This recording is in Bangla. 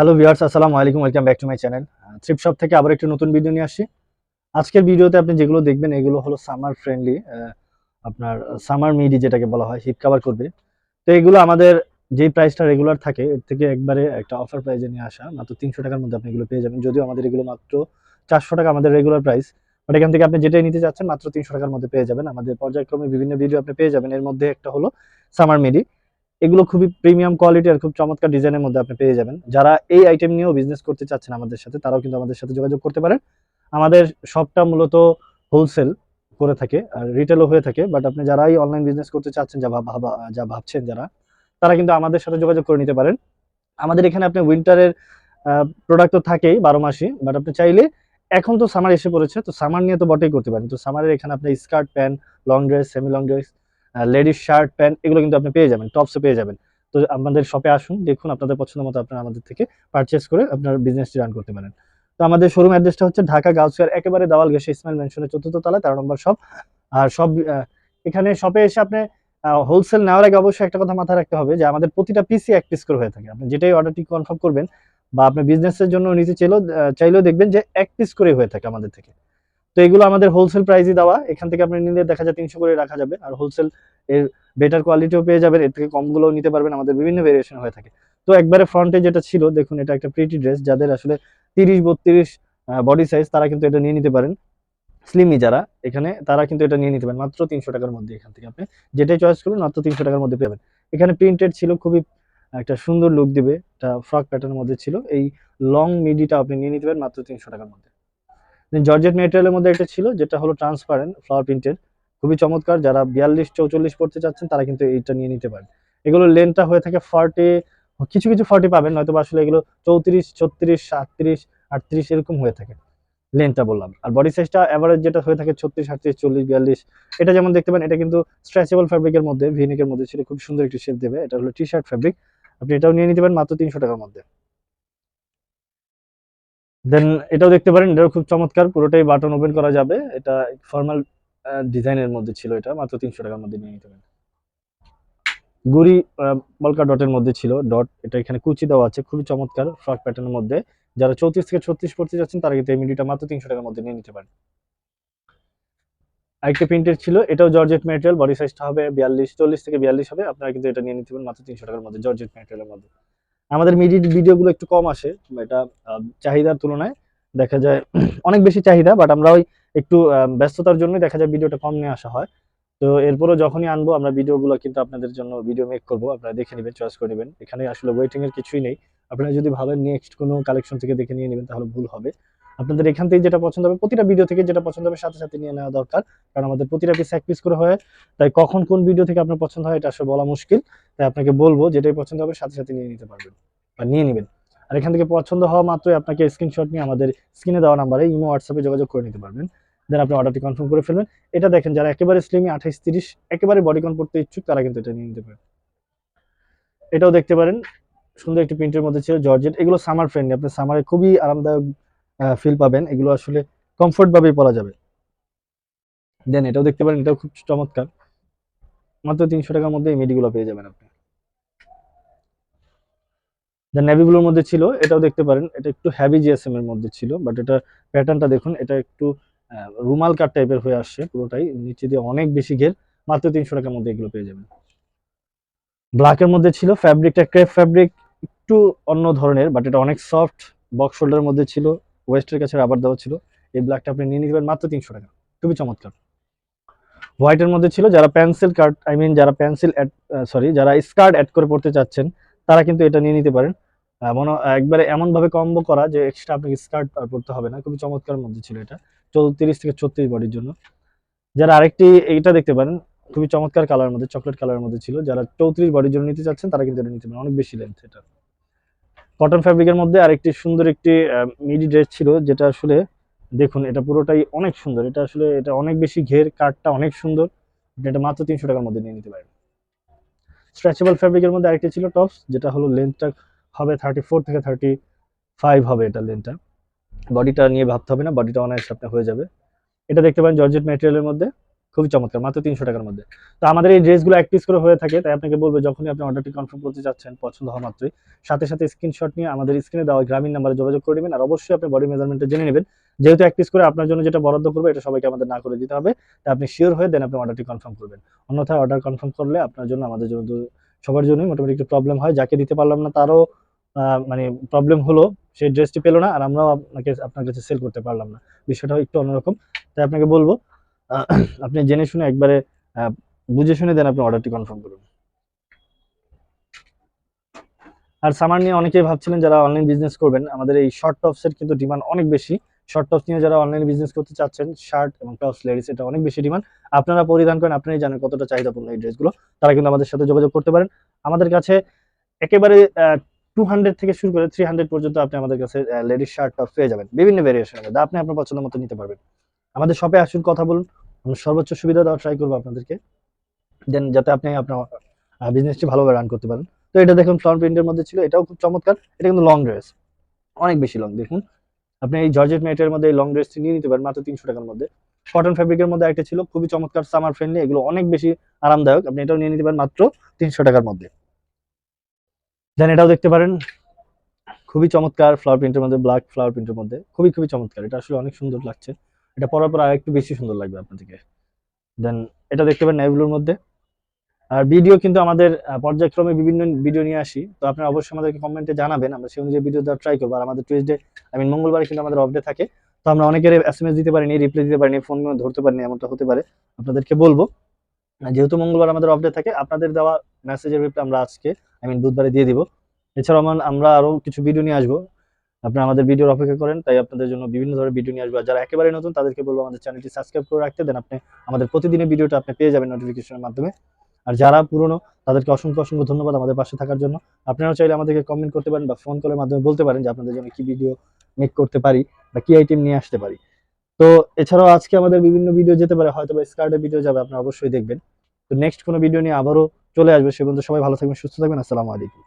হ্যালো ভিউয়ার্স আসসালামু আলাইকুম welcome back to my channel thrift shop থেকে আবার একটু নতুন ভিডিও নিয়ে আসছি। আজকের ভিডিওতে আপনি যেগুলো দেখবেন, এগুলো হলো সামার ফ্রেন্ডলি আপনার সামার মিডি যেটাকে বলা হয় হিট কভার করবে। তো এগুলো আমাদের যে প্রাইসটা রেগুলার থাকে, এর থেকে একবারে একটা অফার প্রাইজে নিয়ে আসা, মাত্র তিনশো টাকার মধ্যে আপনি এগুলো পেয়ে যাবেন। যদিও আমাদের এগুলো মাত্র চারশো টাকা আমাদের রেগুলার প্রাইস বাট এখান থেকে আপনি যেটাই নিতে চাচ্ছেন, মাত্র তিনশো টাকার মধ্যে পেয়ে যাবেন। আমাদের পর্যায়ক্রমে বিভিন্ন ভিডিও আপনি পেয়ে যাবেন। এর মধ্যে একটা হলো সামার মিডি এগুলো খুবই প্রিমিয়াম কোয়ালিটি আর খুব চমৎকার ডিজাইনের মধ্যে আপনি পেয়ে যাবেন। যারা এই আইটেম নিয়েও বিজনেস করতে চাচ্ছেন আমাদের সাথে, তারাও কিন্তু আমাদের সাথে যোগাযোগ করতে পারেন। আমাদের সবটা মূলত হোলসেল করে থাকে, আর রিটেলও হয়ে থাকে বাট আপনি যারাই অনলাইন বিজনেস করতে চাচ্ছেন, যা ভাবা- যা ভাবছেন যারা, তারা কিন্তু আমাদের সাথে যোগাযোগ করে নিতে পারেন। আমাদের এখানে আপনি উইন্টারের প্রোডাক্ট তো থাকেই, বারো মাসই বাট আপনি চাইলে এখন তো সামার এসে পড়েছে, তো সামার নিয়ে তো বটেই করতে পারেন। তো সামারের এখানে আপনি skirt pant long dress semi long dress ladies shirt, pant, এগুলো কিন্তু আপনি পেয়ে যাবেন, টপসও পেয়ে যাবেন। তো আমাদের শপে আসুন, দেখুন আপনাদের পছন্দ মতো আপনারা আমাদের থেকে পারচেস করে আপনার বিজনেসটি রান করতে পারেন। তো আমাদের শোরুম অ্যাড্রেসটা হচ্ছে ঢাকা গাউসিয়ার, একেবারে দাওয়াল ঘেসে ইসমাইল মেনশনের চতুর্থ তলা তেরো নম্বর শপ আর সব এখানে শপে এসে আপনি হোলসেল নেওয়ার আগে অবশ্যই একটা কথা মাথায় রাখতে হবে যে আমাদের প্রতিটা পিসি এক পিস করে হয়ে থাকে। আপনি যেটাই অর্ডারটি কনফার্ম করবেন বা আপনি বিজনেসের জন্য নিতে চাইলেও চাইলেও দেখবেন যে এক পিস করে হয়ে থাকে আমাদের থেকে। তো এগুলো আমাদের হোলসেল প্রাইসই দেওয়া। এখান থেকে আপনি নিলে দেখা যায় তিনশো করে রাখা যাবে। আর হোলসেল এর বেটার কোয়ালিটিও পেয়ে যাবেন। এর থেকে কমগুলোও নিতে পারবেন। আমাদের বিভিন্ন ভেরিয়েশন হয়ে থাকে। তো একবারে ফ্রন্টে যেটা ছিল, দেখুন এটা একটা প্রিটি ড্রেস যাদের আসলে তিরিশ, বত্রিশ বডি সাইজ তারা কিন্তু এটা নিয়ে নিতে পারেন। স্লিমি যারা, এখানে তারা কিন্তু এটা নিয়ে নিতে পারেন। মাত্র তিনশো টাকার মধ্যে এখান থেকে আপনি যেটাই চয়েস করুন, মাত্র তিনশো টাকার মধ্যে পাবেন এখানে প্রিন্টেড ছিল খুবই একটা সুন্দর লুক দিবে। একটা ফ্রক প্যাটার্নের মধ্যে ছিল। এই লং মিডিটা আপনি নিয়ে নিতে পারেন, মাত্র তিনশো টাকার মধ্যে। জর্জেট মেটেরিয়ালের মধ্যে একটা ছিল, যেটা হলো ট্রান্সপারেন্ট ফ্লাওয়ার প্রিন্টের খুবই চমৎকার, যারা বিয়াল্লিশ, চৌচল্লিশ পড়তে চাচ্ছেন, তারা কিন্তু এইটা নিয়ে নিতে পারেন। এগুলো লেনটা হয়ে থাকে ফর্টি কিছু কিছু ফর্টি পাবেন নয়তো আসলে এগুলো চৌত্রিশ, ছত্রিশ সাতত্রিশ আটত্রিশ এরকম হয়ে থাকে। লেনটা বললাম। আর বডি সাইজটা অ্যাভারেজ যেটা হয়ে থাকে ছত্রিশ, আটত্রিশ, চল্লিশ, বিয়াল্লিশ, এটা যেমন দেখতে পান, এটা কিন্তু স্ট্রেচেবল ফ্যাব্রিকের মধ্যে ভিনিকের মধ্যে ছিল, খুব সুন্দর একটি শেপ দেবে, এটা হলো টি শার্ট ফ্যাব্রিক আপনি এটাও নিয়ে নিতে পারেন মাত্র তিনশো টাকার মধ্যে। দেন এটাও দেখতে পারেন, এটাও খুব চমৎকার, পুরোটাই বাটন ওপেন করা যাবে। এটা ফর্মাল ডিজাইনের মধ্যে ছিল এটা, মাত্র তিনশো টাকার মধ্যে নিয়ে নিতে পারেন। গুড়ি বলকা ডটের মধ্যে ছিল ডট এটা এখানে কুচি দেওয়া আছে, খুবই চমৎকার ফ্রক প্যাটার্নের মধ্যে। যারা চৌত্রিশ থেকে ছত্রিশ পড়তে যাচ্ছেন, তারা কিন্তু এই মিডিটা মাত্র তিনশো টাকার মধ্যে নিয়ে নিতে পারেন। আরেকটা প্রিন্টের ছিল, এটাও জর্জেট ম্যাটেরিয়াল বডি সাইজটা হবে বিয়াল্লিশ, চল্লিশ থেকে বিয়াল্লিশ হবে, আপনারা কিন্তু এটা নিয়ে নিতে পারেন, মাত্র তিনশো টাকার মধ্যে জর্জেট ম্যাটেরিয়ালের মধ্যে। আমাদের মিডি ভিডিওগুলো একটু কম আসে এটা চাহিদার তুলনায় দেখা যায় অনেক বেশি চাহিদা বাট আমরা ওই একটু ব্যস্ততার জন্য দেখা যায় ভিডিওটা কম নিয়ে আসা হয়। তো এরপরও যখনই আনব, আমরা ভিডিওগুলো কিন্তু আপনাদের জন্য ভিডিও মেক করব, আপনারা দেখে নেবেন চয়েস করে নেবেন। এখানে আসলে ওয়েটিং এর কিছুই নেই। আপনারা যদি ভাবেন নেক্সট কোনো কালেকশন থেকে দেখে নিয়ে নেবেন, তাহলে ভুল হবে। আপনাদের এখান থেকে যেটা পছন্দ হবে, প্রতিটা ভিডিও থেকে যেটা পছন্দ হবে সাথে সাথে নিয়ে নেওয়া দরকার। কারণ আমাদের প্রতিটা পিস এক পিস করে হয়। তাই কখন কোন ভিডিও থেকে আপনার পছন্দ হয়, এটা আসলে বলা মুশকিল। তাই আপনাকে বলব, যেটাই পছন্দ হবে সাথে সাথে নিয়ে নিতে পারবেন বা নিয়ে নেবেন। আর এখান থেকে পছন্দ হওয়া মাত্রই আপনাকে স্ক্রিনশট নিয়ে আমাদের স্ক্রিনে দেওয়া নাম্বারে ইমো হোয়াটসঅ্যাপে যোগাযোগ করে নিতে পারবেন। দেন আপনি অর্ডারটি কনফার্ম করে ফেলবেন। এটা দেখেন, যারা একেবারে স্লিমি আঠাইশ, তিরিশ, একেবারে বডি বডিকন করতে ইচ্ছুক, তারা কিন্তু এটা নিয়ে নিতে পারেন। এটাও দেখতে পারেন। সুন্দর একটি প্রিন্টের মধ্যে ছিল জর্জেট। এগুলো সামার ফ্রেন্ডলি আপনার সামারে খুবই আরামদায়ক ফিল পাবেন। এগুলো আসলে কমফোর্ট ভাবেই পরা যাবে। দেন এটাও দেখতে পারেন, এটাও খুব চমৎকার। মাত্র তিনশো টাকার মধ্যে এই মিডিগুলো পেয়ে যাবেন আপনি। দেন নেভি ব্লুর মধ্যে ছিল, এটাও দেখতে পারেন। এটা একটু হ্যাভি জিএসএম এর মধ্যে ছিল বাট এটা প্যাটার্নটা দেখুন, এটা একটু রুমাল কাট টাইপের হয়ে আসছে পুরোটাই। নিচে দিয়ে অনেক বেশি ঘের, মাত্র তিনশো টাকার মধ্যে এগুলো পেয়ে যাবেন। ব্ল্যাকের মধ্যে ছিল ফ্যাব্রিকটা ক্রেপ ফ্যাব্রিক একটু অন্য ধরনের বাট এটা অনেক সফট বক্স শোল্ডারের মধ্যে ছিল। ওয়েস্টের কাছে রাবার দেওয়া ছিল। এই ব্ল্যাকটা আপনি নিয়ে নিতে পারেন মাত্র তিনশো টাকা। খুবই চমৎকার। হোয়াইটের মধ্যে ছিল যারা পেন্সিল কাট আই মিন যারা পেন্সিল অ্যাড সরি যারা স্কার্ট অ্যাড করে পড়তে চাচ্ছেন, তারা কিন্তু এটা নিয়ে নিতে পারেন। এমন একবারে এমনভাবে কম্বো করা যে এক্সট্রা আপনাকে স্কার্ট পড়তে হবে না। খুবই চমৎকার মধ্যে ছিল এটা। চৌত্রিশ থেকে ছত্রিশ বডির জন্য। যারা আরেকটি এইটা দেখতে পারেন, খুবই চমৎকার কালারের মধ্যে চকলেট কালারের মধ্যে ছিল। যারা চৌত্রিশ বডির জন্য নিতে চাচ্ছেন, তারা কিন্তু এটা নিতে পারেন। অনেক বেশি লেন্থ এটা। কটন ফ্যাব্রিকের মধ্যে আরেকটি সুন্দর একটি মিডি ড্রেস ছিল, যেটা আসলে দেখুন, এটা পুরোটাই অনেক সুন্দর। এটা আসলে, এটা অনেক বেশি ঘের, কাঠটা অনেক সুন্দর। এটা মাত্র তিনশো টাকার মধ্যে নিয়ে নিতে পারেন। স্ট্রেচেবল ফ্যাব্রিকের মধ্যে আরেকটি ছিল টপস যেটা হলো লেন্থটা হবে থার্টি ফোর থেকে থার্টি ফাইভ হবে এটা লেন্থটা বডিটা নিয়ে ভাবতে হবে না বডিটা অনায়াসে আপনার হয়ে যাবে। এটা দেখতে পারেন জর্জেট ম্যাটেরিয়ালের মধ্যে। খুবই চমৎকার, মাত্র তিনশো টাকার মধ্যে। তো আমাদের এই ড্রেসগুলো এক পিস করে হয়ে থাকে, তাই আপনাকে বলব যখনই আপনি অর্ডারটি কনফার্ম করতে চাচ্ছেন পছন্দ হওয়া মাত্রই, সাথে সাথে স্ক্রিনশট নিয়ে আমাদের স্ক্রিনে দেওয়া গ্রামীণ নাম্বারে যোগাযোগ করে নেবেন, আর অবশ্যই আপনি বডি মেজারমেন্টটা জেনে নেবেন, যেহেতু এক পিস করে আপনার জন্য যেটা বরাদ্দ করবে, এটা সবাইকে আমাদের না করে দিতে হবে তাই আপনি শিওর হয়ে দেন আপনি অর্ডারটি কনফার্ম করবেন। অন্যথায় অর্ডার কনফার্ম করলে আপনার জন্য, আমাদের জন্য সবার জন্যই মোটামুটি একটু প্রবলেম হয়, যাকে দিতে পারলাম না তারও মানে প্রবলেম হলো সেই ড্রেসটি পেল না, আর আমরাও আপনাকে, আপনার কাছে সেল করতে পারলাম না। বিষয়টা একটু অন্যরকম, তাই আপনাকে বলব আপনি জেনে শুনে একবারে বুঝে শুনে দেন আপনি অর্ডারটি কনফার্ম করুন। আর সামার নিয়ে অনেকেই ভাবছিলেন যারা অনলাইন বিজনেস করবেন, আমাদের এই শর্ট টপসের কিন্তু ডিমান্ড অনেক বেশি। শর্ট টপস নিয়ে যারা অনলাইন বিজনেস করতে চাচ্ছেন শার্ট এবং টপস লেডিস এটা অনেক বেশি ডিমান্ড আপনারা পরিধান করেন আপনারাই জানেন কতটা চাহিদাপূর্ণ এই ড্রেসগুলো তারা কিন্তু আমাদের সাথে যোগাযোগ করতে পারেন। আমাদের কাছে একেবারে টু হান্ড্রেড থেকে শুরু করে থ্রি হান্ড্রেড পর্যন্ত আপনি আমাদের কাছে লেডিস শার্ট টপ পেয়ে যাবেন। বিভিন্ন ভেরিয়েশনের মধ্যে। আপনি আপনার পছন্দ মতো নিতে পারবেন। আমাদের শপে আসুন, কথা বলুন। আমরা সর্বোচ্চ সুবিধা দেওয়ার ট্রাই করব আপনাদেরকে। দেন যাতে আপনি আপনার বিজনেসটি ভালোভাবে রান করতে পারেন। তো এটা দেখুন ফ্লাওয়ার প্রিন্টের মধ্যে ছিল, এটাও খুব চমৎকার। এটা কিন্তু লং ড্রেস অনেক বেশি লং দেখুন। আপনি এই জর্জেট মেটের মধ্যে এই লং ড্রেসটি নিয়ে নিতে পারেন, মাত্র তিনশো টাকার মধ্যে। কটন ফ্যাব্রিকের মধ্যে একটা ছিল, খুবই চমৎকার সামার ফ্রেন্ডলি এগুলো অনেক বেশি আরামদায়ক। আপনি এটাও নিয়ে নিতে পারেন, মাত্র তিনশো টাকার মধ্যে। দেন এটাও দেখতে পারেন, খুবই চমৎকার ফ্লাওয়ার প্রিন্টের মধ্যে ব্ল্যাক ফ্লাওয়ার প্রিন্টের মধ্যে। খুবই খুবই চমৎকার, এটা আসলে অনেক সুন্দর লাগছে। এটা পরার পর আর একটু বেশি সুন্দর লাগবে আপনাদেরকে। দেন এটা দেখতে পারেন নেভিব্লুর মধ্যে। আর ভিডিও কিন্তু আমাদের পর্যায়ক্রমে বিভিন্ন ভিডিও নিয়ে আসি। তো আপনারা অবশ্যই আমাদেরকে কমেন্টে জানাবেন, আমরা সেই অনুযায়ী ভিডিও দেওয়ার ট্রাই করব। আর আমাদের টুইসডে আই মিন মঙ্গলবার কিন্তু আমাদের অফ ডে থাকে। তো আমরা অনেকের এস এম এস দিতে পারিনি রিপ্লাই দিতে পারিনি ফোন ধরতে পারিনি, এমনটা হতে পারে। আপনাদেরকে বলব যেহেতু মঙ্গলবার আমাদের অফ ডে থাকে, আপনাদের দেওয়া মেসেজের রিপ্লাই আমরা আজকে আই মিন বুধবারে দিয়ে দিব। এছাড়াও আমার- আমরা আরও কিছু ভিডিও নিয়ে আসব। আপনারা আমাদের ভিডিওর অপেক্ষা করেন, তাই আপনাদের জন্য বিভিন্ন ধরনের ভিডিও নিয়ে আসব। যারা একেবারে নতুন, তাদেরকে বলব আমাদের চ্যানেলটি সাবস্ক্রাইব করে রাখতে, দেন আপনি আমাদের প্রতিদিনের ভিডিওটা আপনি পেয়ে যাবেন নোটিফিকেশনের মাধ্যমে। আর যারা পুরনো, তাদেরকে অসংখ্য অসংখ্য ধন্যবাদ আমাদের পাশে থাকার জন্য। আপনারাও চাইলে আমাদেরকে কমেন্ট করতে পারেন বা ফোন কলের মাধ্যমে বলতে পারেন যে আপনাদের জন্য কি ভিডিও মেক করতে পারি বা কি আইটেম নিয়ে আসতে পারি। তো এছাড়াও আজকে আমাদের বিভিন্ন ভিডিও যেতে পারে, হয়তো বা স্কার্টের ভিডিও যাবে, আপনারা অবশ্যই দেখবেন। তো নেক্সট কোনো ভিডিও নিয়ে আবারও চলে আসবে, সে পর্যন্ত সবাই ভালো থাকবেন, সুস্থ থাকবেন, আসসালামু আলাইকুম।